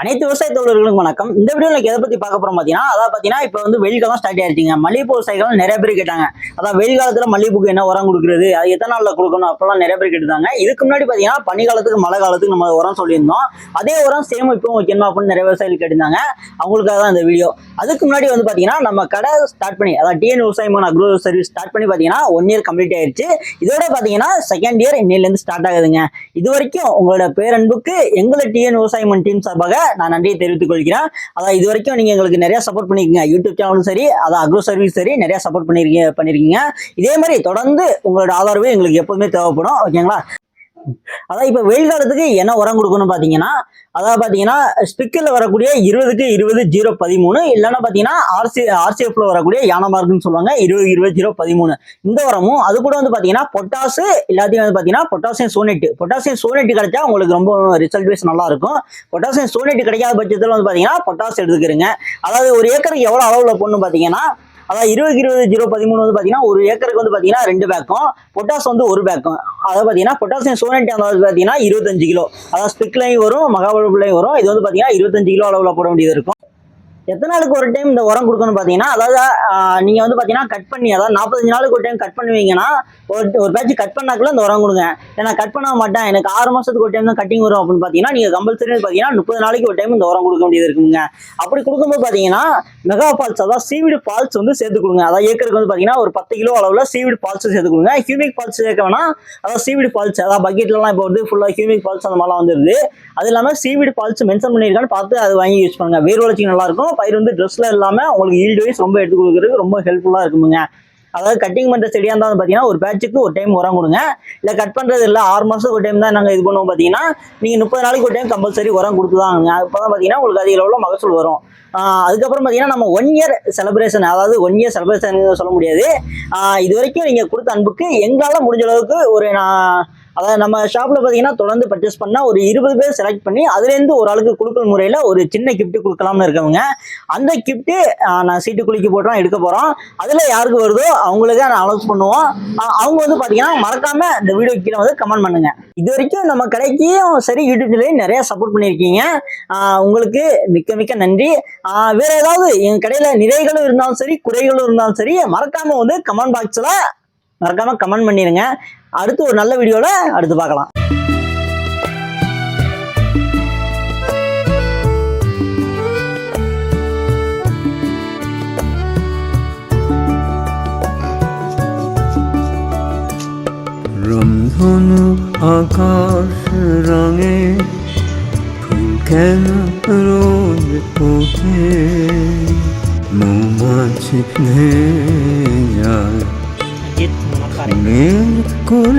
அனைத்து விவசாய தொழில்களுக்கும் வணக்கம். இந்த வீடியோல எதை பத்தி பார்க்க போறோம் பாத்தீங்கன்னா அதாவது பாத்தீங்கன்னா இப்போ வந்து வெயில் காலம் ஸ்டார்ட் ஆயிருச்சுங்க. மல்லிகைப்பூ விவசாயிகள் நிறைய பேர் கேட்டாங்க. அதான் வெயில் காலத்துல மல்லிகைப்பூக்கு என்ன உரம் கொடுக்குறது? அது எத்தனை நாள்ல கொடுக்கணும்? அப்பெல்லாம் நிறைய பேர் கேட்டுருந்தாங்க. இதுக்கு முன்னாடி பாத்தீங்கன்னா பனி காலத்துக்கு மழை காலத்துக்கு நம்ம உரம் சொல்லியிருந்தோம். அதே உரம் சேம் இப்போ வைக்கணுமா அப்படின்னு நிறைய விவசாயிகள் கேட்டிருந்தாங்க. அவங்களுக்காக தான் இந்த வீடியோ அதுக்கு முன்னாடி வந்து பாத்தீங்கன்னா நம்ம கடை ஸ்டார்ட் பண்ணி அதாவது டிஎன் விவசாயமான அக்ரோ சர்வீஸ் ஸ்டார்ட் பண்ணி பாத்தீங்கன்னா ஒன் இயர் கம்ப்ளீட் ஆயிருச்சு. இதோட பாத்தீங்கன்னா செகண்ட் இயர் இன்னையிலேருந்து ஸ்டார்ட் ஆகுதுங்க. இது வரைக்கும் உங்களோட பேரன்புக்கு எங்களை டிஎன் விவசாயம் டீம் சார்பாக நான் நன்றியை தெரிவித்துக் கொள்கிறேன். அதான் இது வரைக்கும் நீங்க எங்களுக்கு நிறைய சப்போர்ட் பண்ணிருக்கீங்க. யூடியூப் சேனலும் சரி அதான் அக்ரோ சர்வீஸ் சரி நிறைய சப்போர்ட் பண்ணிருக்கீங்க பண்ணிருக்கீங்க. இதே மாதிரி தொடர்ந்து உங்களோட ஆதரவு எங்களுக்கு எப்போதுமே தேவைப்படும். ஓகேங்களா அதான் இப்போ வெயில் காலத்துக்கு என்ன உரம் கொடுக்கணும் பார்த்தீங்கன்னா அதாவது பார்த்தீங்கன்னா ஸ்பிக்கில் வரக்கூடிய இருபதுக்கு இருபது ஜீரோ பதிமூணு இல்லைன்னா பார்த்தீங்கன்னா ஆர்சி ஆர்சிஎஃப்ல வரக்கூடிய யானமார்க்குன்னு சொல்லுவாங்க இருபது இருபது ஜீரோ பதிமூணு. இந்த உரமும் அது கூட வந்து பார்த்தீங்கன்னா பொட்டாசு எல்லாத்தையும் வந்து பார்த்தீங்கன்னா பொட்டாசியம் சோனெட்டு பொட்டாசியம் சோனெட்டு கிடைச்சா உங்களுக்கு ரொம்ப ரிசல்ட் வைஸ் நல்லா இருக்கும் பொட்டாசியம் சோனெட்டு கிடைக்காத பட்சத்தில் வந்து பார்த்தீங்கன்னா பொட்டாஸ் எடுத்துக்கிறீங்க. அதாவது ஒரு ஏக்கருக்கு எவ்வளோ அளவில் போடணும் பார்த்தீங்கன்னா அதாவது இருபது இருபது ஜீரோ பதிமூணு வந்து பார்த்தீங்கன்னா ஒரு ஏக்கருக்கு வந்து பார்த்தீங்கன்னா ரெண்டு பேக்கும் பொட்டாஸ் வந்து ஒரு பேக்கும் அதாவது பார்த்தீங்கன்னா பொட்டாசியம் சோனட்டி அந்த பார்த்தீங்கன்னா இருபத்தஞ்சு கிலோ. அதாவது ஸ்பிக்லையும் வரும் மகாபலிப்புலையும் வரும். இது வந்து பார்த்தீங்கன்னா இருபத்தஞ்சு கிலோ அளவில் போட வேண்டியது இருக்கும். எத்தனை நாளுக்கு ஒரு டைம் இந்த உரம் கொடுக்கணும்னு பார்த்தீங்கன்னா அதாவது நீங்கள் வந்து பார்த்தீங்கன்னா கட் பண்ணி அதாவது நாற்பத்தஞ்சு நாளுக்கு ஒரு டைம் கட் பண்ணுவீங்கன்னா ஒரு ஒரு பேட்ச் கட் பண்ணாக்குள்ள இந்த உரம் கொடுங்க. ஏன்னா கட் பண்ண மாட்டேன். எனக்கு ஆறு மாதத்துக்கு ஒரு டைம் தான் கட்டிங் வரும் அப்படின்னு பார்த்தீங்கன்னா நீங்கள் கம்பல்சரி பார்த்தீங்கன்னா முப்பது நாளைக்கு ஒரு டைம் இந்த உரம் கொடுக்க வேண்டியது இருக்குங்க. அப்படி கொடுக்கும்போது பார்த்தீங்கன்னா மெகா ஃபால்ஸ் அதாவது சீவிடு ஃபால்ஸ் வந்து சேர்த்து கொடுங்க. அதாவது ஏக்கருக்கு வந்து பார்த்தீங்கன்னா ஒரு பத்து கிலோ அளவில் சீவிடு ஃபால்ஸ் சேர்த்து கொடுங்க. ஹியூமிக் ஃபால்ஸ் சேர்க்க வேணா அதாவது சீவிடு ஃபால்ஸ் அதாவது பக்கெட்லலாம் இப்போ வந்து ஃபுல்லாக ஹியூமிக் ஃபால்ஸ் அந்த மாதிரிலாம் வந்துருது. அது இல்லாமல் சீவிடு ஃபால்ஸ் மென்ஷன் பண்ணியிருக்கான்னு பார்த்து அது வாங்கி யூஸ் பண்ணுங்க. வேர் வளர்ச்சி நல்லாயிருக்கும் பயிர் வந்து ட்ரெஸ்ல இல்லாமல் உங்களுக்கு ஈல்டு வைஸ் ரொம்ப எடுத்து கொடுக்குறதுக்கு ரொம்ப ஹெல்ப்ஃபுல்லாக இருக்குமுங்க. அதாவது கட்டிங் பண்ணுற செடியாக இருந்தால் வந்து பார்த்தீங்கன்னா ஒரு பேட்சுக்கு ஒரு டைம் உரம் கொடுங்க. இல்லை கட் பண்ணுறது இல்லை ஆறு மாதத்துக்கு ஒரு டைம் தான் நாங்கள் இது பண்ணுவோம் பார்த்தீங்கன்னா நீங்கள் முப்பது நாளைக்கு ஒரு டைம் கம்பல்சரி உரம் கொடுத்து தான் அப்போ தான் பார்த்தீங்கன்னா உங்களுக்கு அதிக அளவில் மகசூல் வரும். அதுக்கப்புறம் பார்த்தீங்கன்னா நம்ம ஒன் இயர் செலிப்ரேஷன் அதாவது ஒன் இயர் செலிப்ரேஷன் சொல்ல முடியாது. இது வரைக்கும் நீங்கள் கொடுத்த அன்புக்கு எங்களால் முடிஞ்ச அளவுக்கு ஒரு நான் அதாவது நம்ம ஷாப்பில் பார்த்தீங்கன்னா தொடர்ந்து பர்ச்சேஸ் பண்ணால் ஒரு இருபது பேர் செலக்ட் பண்ணி அதுலேருந்து ஒரு ஆளுக்கு குழுக்கள் முறையில் ஒரு சின்ன கிஃப்ட் கொடுக்கலாம்னு இருக்கவங்க. அந்த கிஃப்ட்டு நான் சீட்டு குலுக்கி போட்டோம் எடுக்க போகிறோம் அதில் யாருக்கு வருதோ அவங்களுக்கு நான் அலோஸ் பண்ணுவோம். அவங்க வந்து பார்த்தீங்கன்னா மறக்காமல் இந்த வீடியோ கீழே வந்து கமெண்ட் பண்ணுங்க. இது வரைக்கும் நம்ம கடைக்கும் சரி யூடியூப்லேயும் நிறைய சப்போர்ட் பண்ணியிருக்கீங்க. உங்களுக்கு மிக்க மிக்க நன்றி. வேறு வேற ஏதாவது என் கடையில் நிறைகளும் இருந்தாலும் சரி குறைகளும் இருந்தாலும் சரி மறக்காம வந்து கமெண்ட் பாக்ஸில் மறக்காம கமெண்ட் பண்ணிருங்க அடுத்து ஒரு நல்ல வீடியோல அடுத்து பார்க்கலாம் রংধনু আকাশ রঙে ফুল কেন রোদ ওঠে মৌমাছি ยึดมังกร